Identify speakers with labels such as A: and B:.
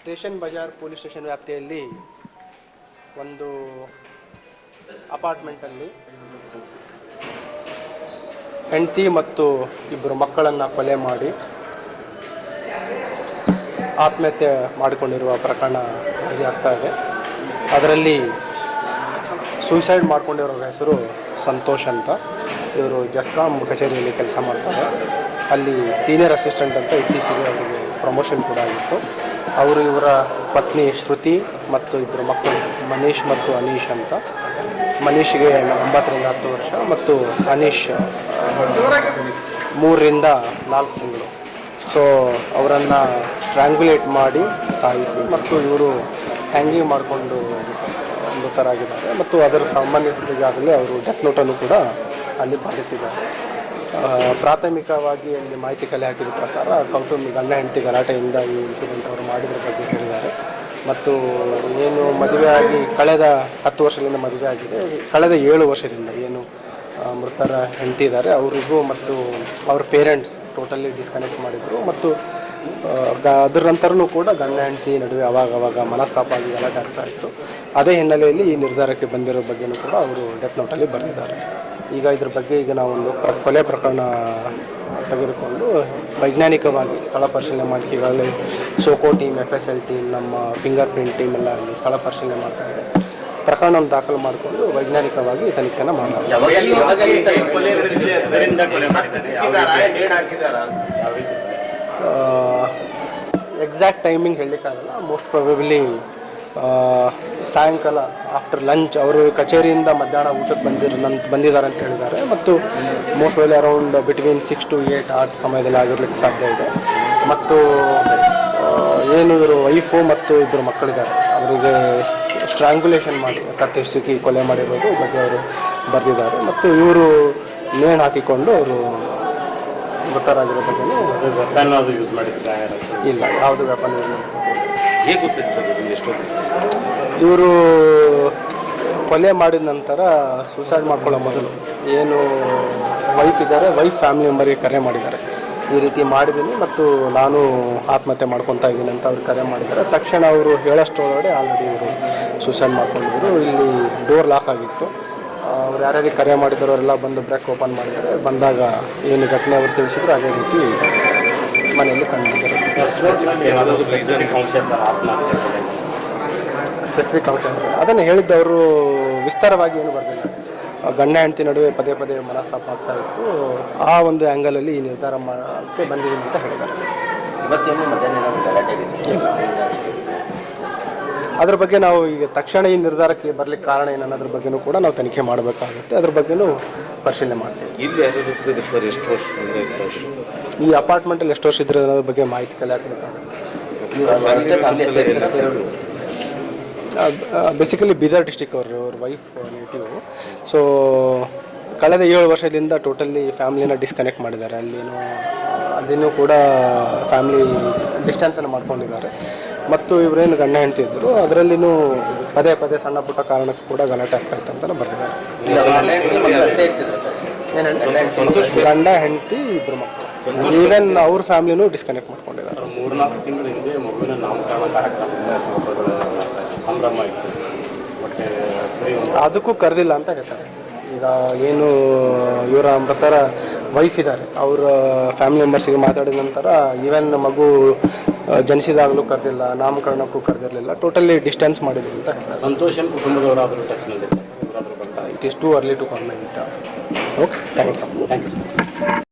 A: Station Bazaar police station ವ್ಯಾಪ್ತಿಯಲ್ಲಿ ಒಂದು ಅಪಾರ್ಟ್ಮೆಂಟಲ್ಲಿ ಹೆಂಡತಿ ಮತ್ತು ಇಬ್ಬರು ಮಕ್ಕಳನ್ನು ಕೊಲೆ ಮಾಡಿ ಆತ್ಮಹತ್ಯೆ ಮಾಡಿಕೊಂಡಿರುವ ಪ್ರಕರಣ ಆಗ್ತಾ ಇದೆ. ಅದರಲ್ಲಿ ಸೂಸೈಡ್ ಮಾಡಿಕೊಂಡಿರೋ ಹೆಸರು ಸಂತೋಷ್ ಅಂತ. ಇವರು ಜಸ್ಕಾಂ ಕಚೇರಿಯಲ್ಲಿ ಕೆಲಸ ಮಾಡ್ತಾರೆ. ಅಲ್ಲಿ ಸೀನಿಯರ್ ಅಸಿಸ್ಟೆಂಟ್ ಅಂತ ಇತ್ತೀಚೆಗೆ ಅವರಿಗೆ ಪ್ರಮೋಷನ್ ಕೂಡ ಆಗಿತ್ತು. ಅವರು ಇವರ ಪತ್ನಿ ಶ್ರುತಿ ಮತ್ತು ಇಬ್ಬರು ಮಕ್ಕಳು ಮನೀಶ್ ಮತ್ತು ಅನೀಶ್ ಅಂತ. ಮನೀಶ್ಗೆ ಒಂಬತ್ತರಿಂದ ಹತ್ತು ವರ್ಷ ಮತ್ತು ಅನೀಶ್ ಮೂರರಿಂದ ನಾಲ್ಕು ತಿಂಗಳು. ಸೊ ಅವರನ್ನು ಸ್ಟ್ರ್ಯಾಂಗ್ಯುಲೇಟ್ ಮಾಡಿ ಸಾಯಿಸಿ ಮತ್ತು ಇವರು ಹ್ಯಾಂಗಿಂಗ್ ಮಾಡಿಕೊಂಡು ಮೃತರಾಗಿದ್ದಾರೆ ಮತ್ತು ಅದರ ಸಂಬಂಧಿಸಿದಾಗಲೇ ಅವರು ಡೆತ್ ನೋಟನ್ನು ಕೂಡ ಅಲ್ಲಿ ಬರೆದಿಟ್ಟಿದ್ದಾರೆ. ಆ, ಪ್ರಾಥಮಿಕವಾಗಿ ಅಲ್ಲಿ ಮಾಹಿತಿ ಕಲೆ ಹಾಕಿದ ಪ್ರಕಾರ ಕೌಟುಂಬಿಕ ಗಂಡ ಹೆಂಡತಿ ಗಲಾಟೆಯಿಂದ ಈ ಇನ್ಸಿಡೆಂಟ್ ಅವರು ಮಾಡಿದ್ರ ಬಗ್ಗೆ ಹೇಳಿದ್ದಾರೆ. ಮತ್ತು ಏನು ಮದುವೆಯಾಗಿ ಕಳೆದ ಹತ್ತು ವರ್ಷದಿಂದ ಮದುವೆ ಆಗಿದೆ. ಕಳೆದ ಏಳು ವರ್ಷದಿಂದ ಏನು ಮೃತರ ಹೆಂಡತಿ ಇದ್ದಾರೆ. ಅವರಿಗೂ ಮತ್ತು ಅವ್ರ ಪೇರೆಂಟ್ಸ್ ಟೋಟಲಿ ಡಿಸ್ಕನೆಕ್ಟ್ ಮಾಡಿದರು. ಮತ್ತು ಅದರ ನಂತರನೂ ಕೂಡ ಗಂಡ ಹೆಂಡತಿ ನಡುವೆ ಅವಾಗ ಅವಾಗ ಮನಸ್ತಾಪ ಆಗಿ ಗಲಾಟೆ ಆಗ್ತಾ ಇತ್ತು. ಅದೇ ಹಿನ್ನೆಲೆಯಲ್ಲಿ ಈ ನಿರ್ಧಾರಕ್ಕೆ ಬಂದಿರೋ ಬಗ್ಗೆನೂ ಕೂಡ ಅವರು ಡೆತ್ ನೋಟಲ್ಲಿ ಬರೆದಿದ್ದಾರೆ. ಈಗ ಇದ್ರ ಬಗ್ಗೆ ಈಗ ನಾವೊಂದು ಪ್ರ ಕೊಲೆ ಪ್ರಕರಣ ತೆಗೆದುಕೊಂಡು ವೈಜ್ಞಾನಿಕವಾಗಿ ಸ್ಥಳ ಪರಿಶೀಲನೆ ಮಾಡ್ತೀವಿ ಈಗಾಗಲೇ SOCO team F S L team ನಮ್ಮ ಫಿಂಗರ್ ಪ್ರಿಂಟ್ ಟೀಮ್ ಎಲ್ಲ ಅಲ್ಲಿ ಸ್ಥಳ ಪರಿಶೀಲನೆ ಮಾಡ್ತಾ ಇದೆ. ಪ್ರಕರಣವನ್ನು ದಾಖಲು ಮಾಡಿಕೊಂಡು ವೈಜ್ಞಾನಿಕವಾಗಿ ತನಿಖೆಯನ್ನು ಮಾಡಲಾಗಿದೆ ಎಕ್ಸಾಕ್ಟ್ ಟೈಮಿಂಗ್ ಹೇಳಲಿಕ್ಕಾಗಲ್ಲ. ಮೋಸ್ಟ್ ಪ್ರಾಬಬ್ಲಿ ಸಾಯಂಕಾಲ ಆಫ್ಟರ್ ಲಂಚ್ ಅವರು ಕಚೇರಿಯಿಂದ ಮಧ್ಯಾಹ್ನ ಊಟಕ್ಕೆ ಬಂದಿರ ನಂತ ಬಂದಿದ್ದಾರೆ ಅಂತ ಹೇಳಿದ್ದಾರೆ. ಮತ್ತು most well around between six to eight ಆ ಸಮಯದಲ್ಲಿ ಆಗಿರ್ಲಿಕ್ಕೆ ಸಾಧ್ಯ ಇದೆ. ಮತ್ತು ಏನು ಇವರು ವೈಫು ಮತ್ತು ಇಬ್ಬರು ಮಕ್ಕಳಿದ್ದಾರೆ. ಅವರಿಗೆ ಸ್ಟ್ರಾಂಗ್ಯುಲೇಷನ್ ಮಾಡಿ ಕತ್ತಿಸಿಕಿ ಕೊಲೆ ಮಾಡಿರೋದು ಬಗ್ಗೆ ಅವರು ಬರೆದಿದ್ದಾರೆ. ಮತ್ತು ಇವರು ನೇಣು ಹಾಕಿಕೊಂಡು ಅವರು ಮೃತರಾಗಿರೋ ಬಗ್ಗೆ
B: ವೆಪನ್ ಯೂಸ್ ಮಾಡಿದ್ರೆ
A: ಇಲ್ಲ ಯಾವುದು ವೆಪನ್ ಯೂಸ್ ಮಾಡಿಲ್ಲ
C: ಹೇಗೆ ಗೊತ್ತಿತ್ತು ಸರ್ ಇದು
A: ಇವರು ಕೊಲೆ ಮಾಡಿದ ನಂತರ ಸೂಸೈಡ್ ಮಾಡ್ಕೊಳ್ಳೋ ಮೊದಲು ಏನು ವೈಫ್ ಇದ್ದಾರೆ ವೈಫ್ ಫ್ಯಾಮಿಲಿ ಮೆಂಬರಿಗೆ ಕರೆ ಮಾಡಿದ್ದಾರೆ. ಈ ರೀತಿ ಮಾಡಿದ್ದೀನಿ ಮತ್ತು ನಾನು ಆತ್ಮಹತ್ಯೆ ಮಾಡ್ಕೊತಾ ಇದ್ದೀನಿ ಅಂತ ಅವ್ರು ಕರೆ ಮಾಡಿದ್ದಾರೆ. ತಕ್ಷಣ ಅವರು ಹೇಳೋಷ್ಟರೊಳಗಡೆ ಆಲ್ರೆಡಿ ಇವರು ಸೂಸೈಡ್ ಮಾಡ್ಕೊಂಡಿದ್ರು. ಇಲ್ಲಿ ಡೋರ್ ಲಾಕ್ ಆಗಿತ್ತು. ಅವ್ರು ಯಾರ್ಯಾರಿಗೆ ಕರೆ ಮಾಡಿದ್ರು, ಅವರೆಲ್ಲ ಬಂದು ಬ್ರೇಕ್ ಓಪನ್ ಮಾಡಿದ್ದಾರೆ ಬಂದಾಗ ಏನು ಘಟನೆ ಅವರು ತಿಳಿಸಿದ್ರು ಅದೇ ರೀತಿ ಮನೆಯಲ್ಲಿ ಕಂಡಿದ್ದಾರೆ. ಸ್ಪೆಸಿಫಿಕ್ ಅಂಶ. ಅದನ್ನು ಅವರು ವಿಸ್ತಾರವಾಗಿ ಏನು ಬರಲಿಲ್ಲ ಗಂಡ ಹೆಂಡತಿ ನಡುವೆ ಪದೇ ಪದೇ ಮನಸ್ತಾಪ ಆಗ್ತಾ ಇತ್ತು ಆ ಒಂದು ಆ್ಯಂಗಲಲ್ಲಿ ಈ ನಿರ್ಧಾರ ಮಾಡೋಕ್ಕೆ ಬಂದಿದ್ದೀನಿ ಅಂತ ಹೇಳಿದ್ದಾರೆ
C: ಇವತ್ತೇನು ಮಧ್ಯಾಹ್ನ
A: ಅದ್ರ ಬಗ್ಗೆ ನಾವು ಈಗ ತಕ್ಷಣ ಈ ನಿರ್ಧಾರಕ್ಕೆ ಬರಲಿಕ್ಕೆ ಕಾರಣ ಏನನ್ನೋದ್ರ ಬಗ್ಗೆನೂ ಕೂಡ ನಾವು ತನಿಖೆ ಮಾಡಬೇಕಾಗುತ್ತೆ. ಅದ್ರ ಬಗ್ಗೆನೂ ಪರಿಶೀಲನೆ ಮಾಡ್ತೀವಿ.
C: ಇಲ್ಲಿ ಎಷ್ಟು ವರ್ಷದಿಂದ ಇರ್ತಾರೆ
A: ಈ ಅಪಾರ್ಟ್ಮೆಂಟಲ್ಲಿ ಎಷ್ಟು ವರ್ಷ ಇದ್ರೆ ಅನ್ನೋದ್ರ ಬಗ್ಗೆ ಮಾಹಿತಿ ಕಲೆ ಹಾಕಬೇಕಾಗುತ್ತೆ ಬೇಸಿಕಲಿ ಬೀದರ್ ಡಿಸ್ಟಿಕ್ ಅವರು ಅವ್ರ ವೈಫ್ ನೇಟಿವ್ ಸೊ ಕಳೆದ ಏಳು ವರ್ಷದಿಂದ ಟೋಟಲಿ ಫ್ಯಾಮಿಲಿನ ಡಿಸ್ಕನೆಕ್ಟ್ ಮಾಡಿದ್ದಾರೆ. ಅಲ್ಲಿನೂ ಅಲ್ಲಿನೂ ಕೂಡ ಫ್ಯಾಮಿಲಿ ಡಿಸ್ಟೆನ್ಸನ್ನು ಮಾಡ್ಕೊಂಡಿದ್ದಾರೆ. ಮತ್ತು ಇವರೇನು ಗಂಡ ಹೆಂಡತಿ ಇದ್ದರು ಅದರಲ್ಲಿನೂ ಪದೇ ಪದೇ ಸಣ್ಣ ಪುಟ್ಟ ಕಾರಣಕ್ಕೆ ಕೂಡ ಗಲಾಟೆ ಆಗ್ತಾ ಇತ್ತು ಅಂತಲೇ ಹೇಳಿ ಗಂಡ ಹೆಂಡತಿ ಇಬ್ಬರು ಮಕ್ಕಳು. ಈವನ್ ಅವ್ರ ಫ್ಯಾಮಿಲಿನೂ ಡಿಸ್ಕನೆಕ್ಟ್ ಮಾಡ್ಕೊಂಡಿದ್ದಾರೆ.
B: ಮೂರ್ನಾಲ್ಕು ತಿಂಗಳ ಹಿಂದೆ ಮಗುವಿನ ನಾಮಕರಣ ಕಾರ್ಯಕ್ರಮದ ಸಂಭ್ರಮ- ಸಂಭ್ರಮ ಇತ್ತು.
A: ಅದಕ್ಕೂ ಕರೆದಿಲ್ಲ ಅಂತ ಹೇಳ್ತಾರೆ. ಈಗ ಏನು ಇವರ ಮೃತರ ವೈಫ್ ಇದ್ದಾರೆ. ಅವರ ಫ್ಯಾಮಿಲಿ ಮೆಂಬರ್ಸಿಗೆ ಮಾತಾಡಿದ ನಂತರ ಈವನ್ ಮಗು ಜನಿಸಿದಾಗಲೂ ಕರೆದಿಲ್ಲ ನಾಮಕರಣಕ್ಕೂ ಕರೆದಿರಲಿಲ್ಲ ಟೋಟಲಿ ಡಿಸ್ಟೆನ್ಸ್ ಮಾಡಿದ್ರು ಅಂತ
B: ಸಂತೋಷನ್ ಕುಟುಂಬದವರಾದರೂ ಟಚ್ನಲ್ಲಿ ಇವರಾದರೂ ಬರ್ತಾರೆ
A: it is too early to comment okay thank you
B: thank you